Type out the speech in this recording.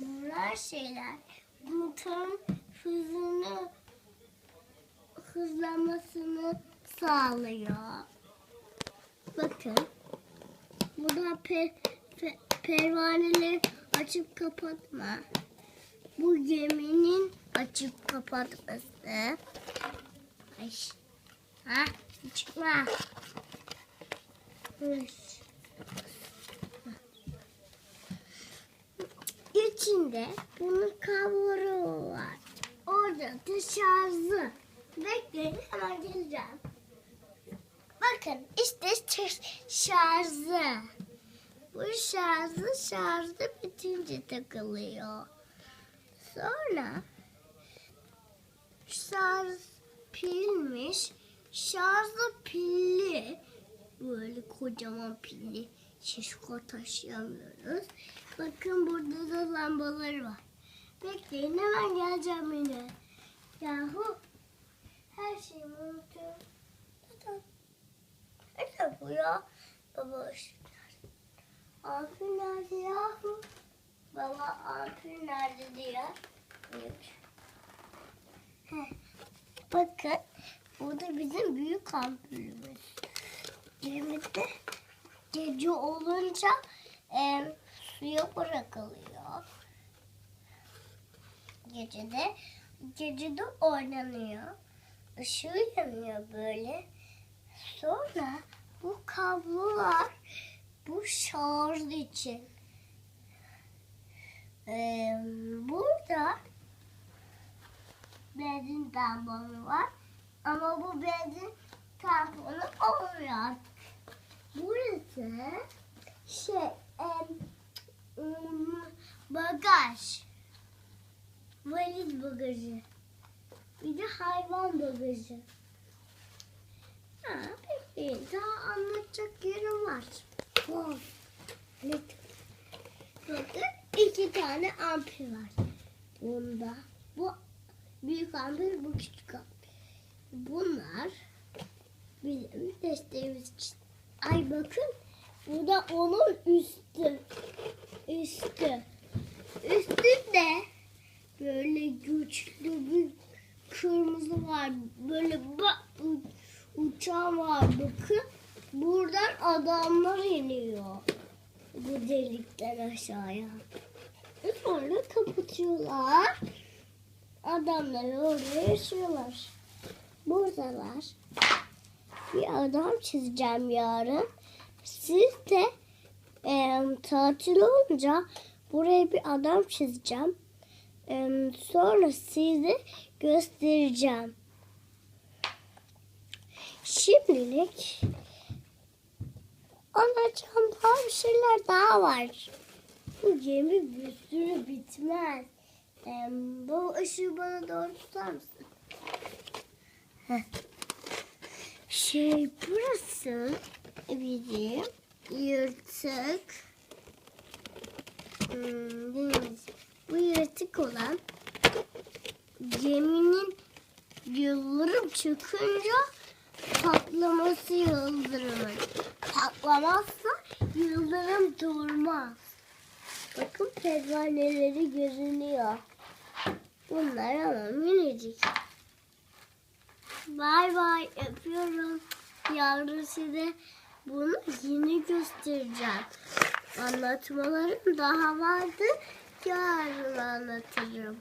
bunlar şeyler. Motorun hızını hızlanmasını sağlıyor. Bakın. Burada pe, pe, pervaneleri açıp kapatma. Bu geminin açıp kapatması. Ay. Ha, çıkma. Üş. İçinde bunun kabloları var. Orada da şarjı. Bekleyin hemen geleceğim. Bakın işte şarjı. Bu şarjı şarjı bitince takılıyor. Sonra şarj pilmiş. Şarjı pilli. Böyle kocaman pilli. Şişko taşıyamıyoruz. Bakın burada da lambaları var. Bekleyin hemen geleceğim yine. Yahu her şeyi unutuyorum. Neden? Bu ya? Baba ışıklar. Ampul nerede yahu? Baba ampul nerede diye. Heh. Bakın burada bizim büyük ampulümüz. Gemide gece olunca e, suya bırakılıyor. Gecede gecede oynanıyor. Işığı yanıyor böyle. Sonra bu kablolar bu şarj için. Ee, burada benzin tamponu var. Ama bu benzin tamponu olmuyor. Burası şey em, ım, bagaj. Valiz bagajı. Bir de hayvan bagajı. Ha, bekleyin. Daha anlatacak yerim var. Wow. Evet. Burada iki tane ampul var. Bunda. Bu büyük ampul, bu küçük ampul. Bunlar bizim desteğimiz için. Ay bakın. Bu da onun üstü. Üstü. Üstünde böyle güçlü bir kırmızı var. Böyle bak uçağım var bakın. Buradan adamlar iniyor. Bu delikten aşağıya. Sonra kapatıyorlar. Adamlar orada yaşıyorlar. Buradalar. Bir adam çizeceğim yarın. Siz de e, tatil olunca buraya bir adam çizeceğim. E, sonra size göstereceğim. Şimdilik anlatacağım daha bir şeyler daha var. Bu gemi bir sürü bitmez. Ee, bu ışığı bana doğru tutar mısın? Heh. Şey burası yırtık hmm, deniz. Bu yırtık olan geminin yıldırım çıkınca patlaması yıldırımın. Patlamazsa yıldırım durmaz. Bakın pervaneleri görünüyor. Bunlar ama minicik. Bay bay öpüyorum. Yarın size bunu yeni göstereceğim. Anlatmalarım daha vardı. Yarın anlatırım.